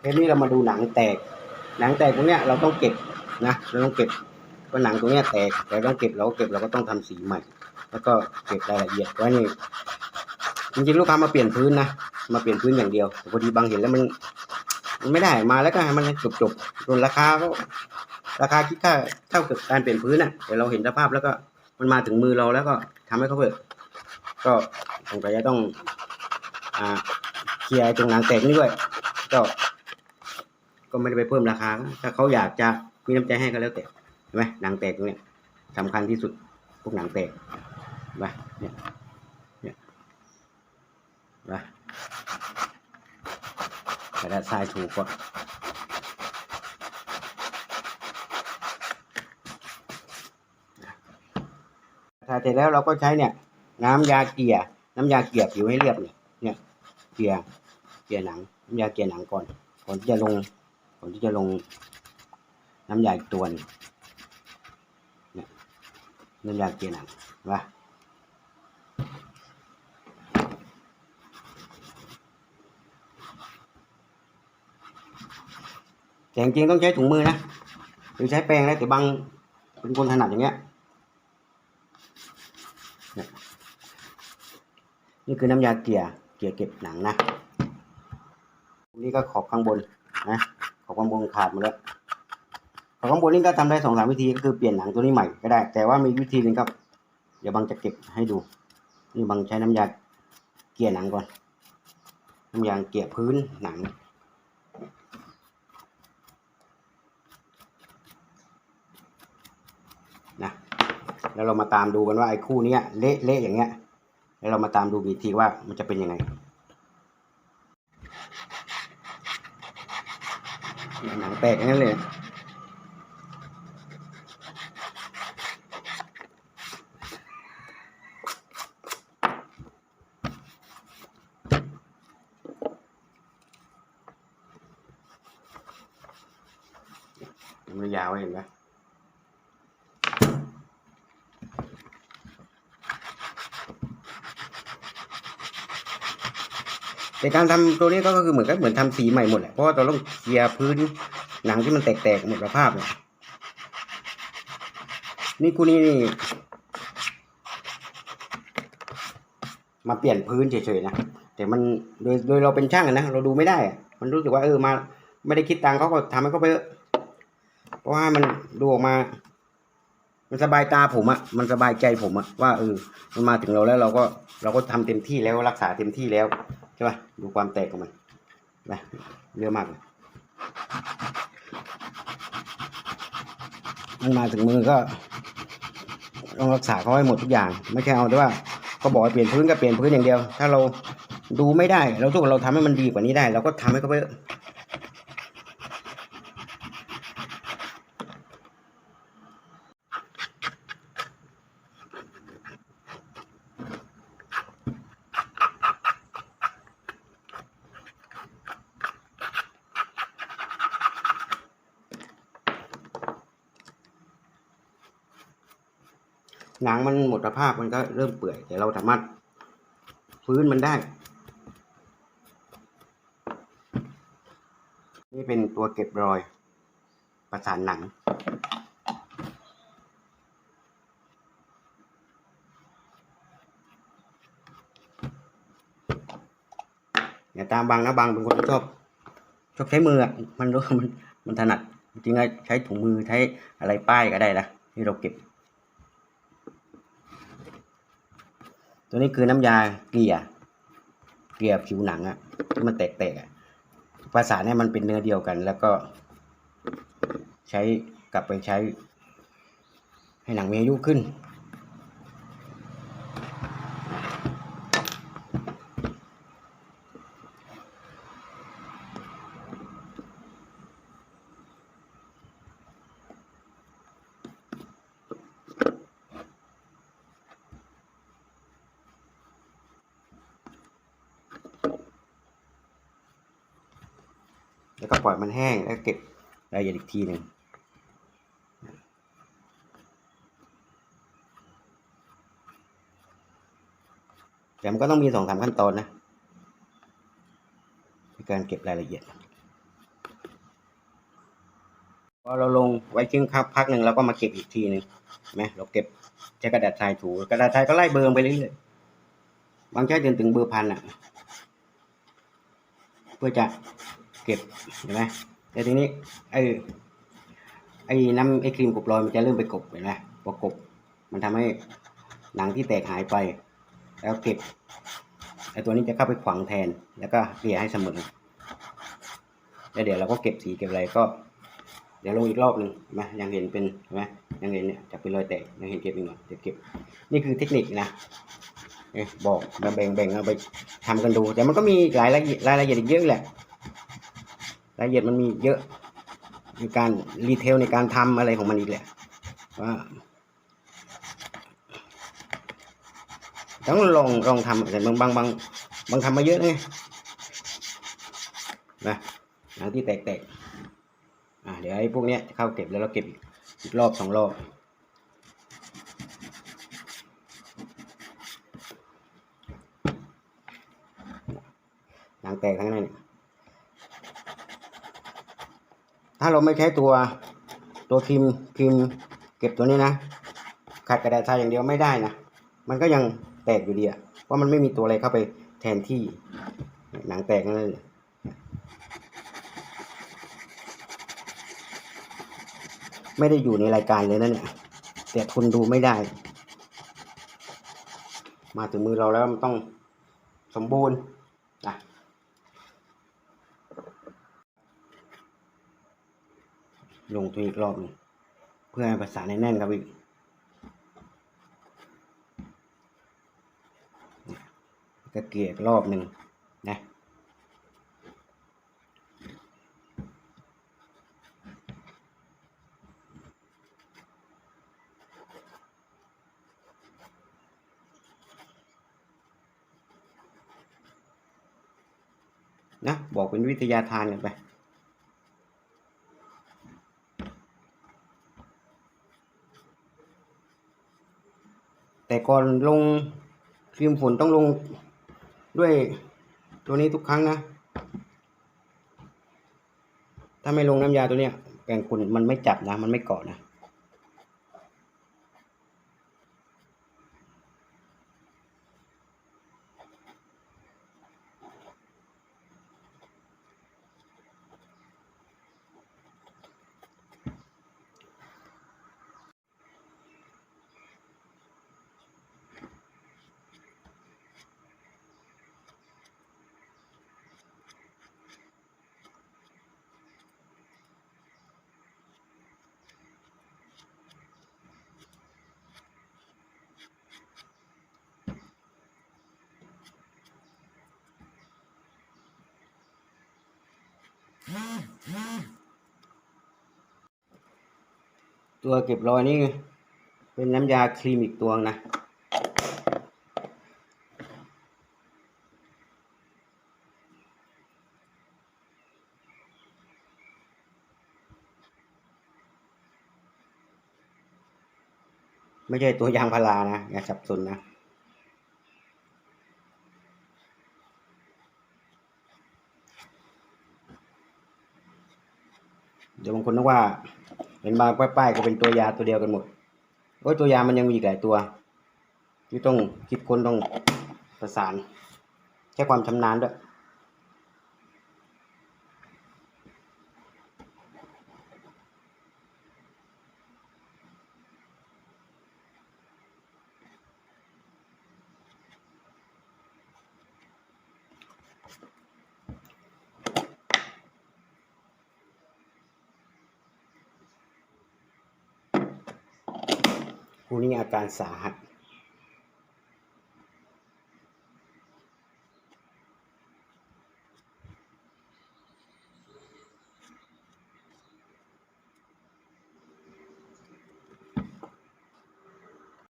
เทปนี้เรามาดูหนังแตก หนังแตกตรงเนี้ยเราต้องเก็บนะเราต้องเก็บเพราะหนังตรงเนี้ยแตกแต่ต้องเก็บเราก็เก็บเราก็ต้องทำสีใหม่ แล้วก็เก็บรายละเอียดไว้นี่จริงๆลูกค้ามาเปลี่ยนพื้นนะมาเปลี่ยนพื้นอย่างเดียวแต่พอดีบางเห็นแล้วมันมันไม่ได้มาแล้วก็ให้มันจบจบๆส่วนราคาก็ราคาคิดค่าเท่ากับการเปลี่ยนพื้นอะแต่เราเห็นสภาพแล้วก็มันมาถึงมือเราแล้วก็ทำให้เขาเปิดก็ผมก็จะต้องอ่าเคลียร์ตรงหนังแตกนี่ด้วยก็ ก็ไม่ได้ไปเพิ่มราคา ถ้าเขาอยากจะมีน้ำใจให้ก็แล้วแต่เห็นไหมหนังแตกตรงเนี้ยสำคัญที่สุดพวกหนังแตกนไหมเนี่ยเนี่ยนไหมแต่ถ้าทรายถูกก็ถ้าเสร็จแล้วเราก็ใช้เนี่ย น้ำยาเกลี่ยน้ำยาเกลี่ยผิวให้เรียบเนี่ยเนี่ยเกลี่ยเกลี่ยหนังน้ำยาเกลี่ยหนังก่อนก่อนที่จะลง ก่อนที่จะลงน้ำยาอีกตัวนึงน้ำยาเกลี่ยหนังเห็นปะแต่จริงต้องใช้ถุงมือนะ หรือใช้แปรงแล้วแต่บางเป็นคนถนัดอย่างเงี้ย นี่คือน้ำยาเกลี่ยเกลี่ยเก็บหนังนะ นี่ก็ขอบข้างบนนะขอบข้างบนขาดหมดแล้วขอบข้างบนนี่ก็ทำได้สองสามวิธีก็คือเปลี่ยนหนังตัวนี้ใหม่ก็ได้ แต่ว่ามีวิธีหนึ่งครับเดี๋ยวบังจะเก็บให้ดู นี่บังใช้น้ำยาเกลี่ยหนังก่อน น้ำยาเกลี่ยพื้นหนังนะแล้วเรามาตามดูกันว่าไอ้คู่นี้เละเละอย่างเงี้ย แล้วเรามาตามดูอีกทีว่ามันจะเป็นยังไง หนังแตกอย่างนั้นเลยมันยาวเห็นไหมแต่การทำตัวนี้ก็คือเหมือนกับเหมือนทำสีใหม่หมดแหละเพราะว่าเราต้องเคลียร์พื้น หนังที่มันแตกๆหมดสภาพเนี่ยนี่คู่นี้นี่ มาเปลี่ยนพื้นเฉยๆนะแต่มันโดยโดยเราเป็นช่างนะเราดูไม่ได้ มันรู้สึกว่าเออมา ไม่ได้คิดตังค์เขาก็ทำให้เขาไปเพราะว่ามันดูออกมา มันสบายตาผมอะมันสบายใจผมอะว่าเออมันมาถึงเราแล้วเราก็ เราก็ทำเต็มที่แล้วรักษาเต็มที่แล้วใช่ป่ะดูความแตกของมันนะเยอะมากเลย มันมาถึงมือก็ต้องรักษาเขาให้หมดทุกอย่าง ไม่แค่เอาแต่ว่าเขาบอกให้เปลี่ยนพื้นก็เปลี่ยนพื้นอย่างเดียว ถ้าเราดูไม่ได้ เราทุกเราทำให้มันดีกว่านี้ได้ เราก็ทำให้เขาไป หนังมันหมดสภาพมันก็เริ่มเปื่อย แต่เราสามารถฟื้นมันได้ นี่เป็นตัวเก็บรอย ประสานหนังอย่าตามบางนะบางเป็นคนที่ชอบ ชอบใช้มืออะมันรู้มันมันถนัด จริงๆใช้ถุงมือใช้อะไรป้ายก็ได้นะที่เราเก็บ ตัวนี้คือน้ำยาเกลี่ย เกลี่ยผิวหนังอะที่มันแตกๆอะประสานให้มันเป็นเนื้อเดียวกัน แล้วก็ใช้กลับไปใช้ ให้หนังมีอายุขึ้น แล้วก็ปล่อยมันแห้งแล้วเก็บรายละเอียดอีกทีหนึ่งแต่มันก็ต้องมีสองสามขั้นตอนนะในการเก็บรายละเอียดพอเราลงไว้ทิ้งครับพักหนึ่งเราก็มาเก็บอีกทีหนึ่งไหมเราเก็บใช้กระดาษทรายถูกระดาษทรายก็ไล่เบอร์ไปเรื่อยๆบางใช้จนถึงเบอร์พันอะ เพื่อจะ เก็บเห็นไหมแต่ทีนี้ไอ้ไอ้น้ำไอ้ครีมกบรอยมันจะเริ่มไปกบเห็นไหมพอกบมันทำให้หนังที่แตกหายไป แล้วเก็บไอ้ตัวนี้จะเข้าไปขวางแทน แล้วก็เกลี่ยให้เสมอแล้วเดี๋ยวเราก็เก็บสีเก็บอะไรก็ เดี๋ยวลงอีกรอบหนึ่งนไหมยังเห็นเป็นเห็นไหมยังเห็นเนี่ยจะเป็นรอยแตกยังเห็นเก็บอีกหน่อยเดี๋ยวเก็บ นี่คือเทคนิคนะเอ๊ะบอกมาแบ่งแบ่งเอาไปทำกันดู แต่มันก็มีหลายละเอียดรายละเอียดอีกเยอะแหละ รายละเอียดมันมีเยอะในการรีเทลในการทำอะไรของมันอีกแหละว่าต้องลองลองทำแต่บางบางบางบางทำมาเยอะไงนะหนังที่แตกๆอ่าเดี๋ยวไอ้พวกเนี้ยเข้าเก็บแล้วเราเก็บอีกรอบสองรอบหนังแตกทั้งนั้นเนี่ยถ้าเราไม่ใช้ตัวตัวครีมครีมเก็บตัวนี้นะขัดกระดาษทรายอย่างเดียวไม่ได้นะมันก็ยังแตกอยู่ดีอะเพราะมันไม่มีตัวอะไรเข้าไปแทนที่หนังแตกนั่นเลยไม่ได้อยู่ในรายการเลยนะเนี่ยแต่คนดูไม่ได้ มาถึงมือเราแล้วมันต้องสมบูรณ์นะ ลงตัวอีกรอบหนึงเพื่อให้ประสานแน่นครับอีกก็เกลี่ยกรอบหนึ่งนะนะบอกเป็นวิทยาทานกันไป ก่อนลงครีมฝนต้องลงด้วยตัวนี้ทุกครั้งนะ ถ้าไม่ลงน้ำยาตัวเนี้ยแปรงฝุ่นมันไม่จับนะ มันไม่เกาะนะ ตัวเก็บรอยนี่เป็นน้ำยาครีมอีกตัวนะไม่ใช่ตัวยางพารานะ อย่าสับสนนะ เดี๋ยวบางคนนึกว่า เห็นบางป้ายๆก็เป็นตัวยาตัวเดียวกันหมดโอ้ยตัวยามันยังมีอีกหลายตัว ที่ต้องคิดค้นต้องประสาน ใช้ความชำนาญด้วย ผู้นี้อาการสาหัส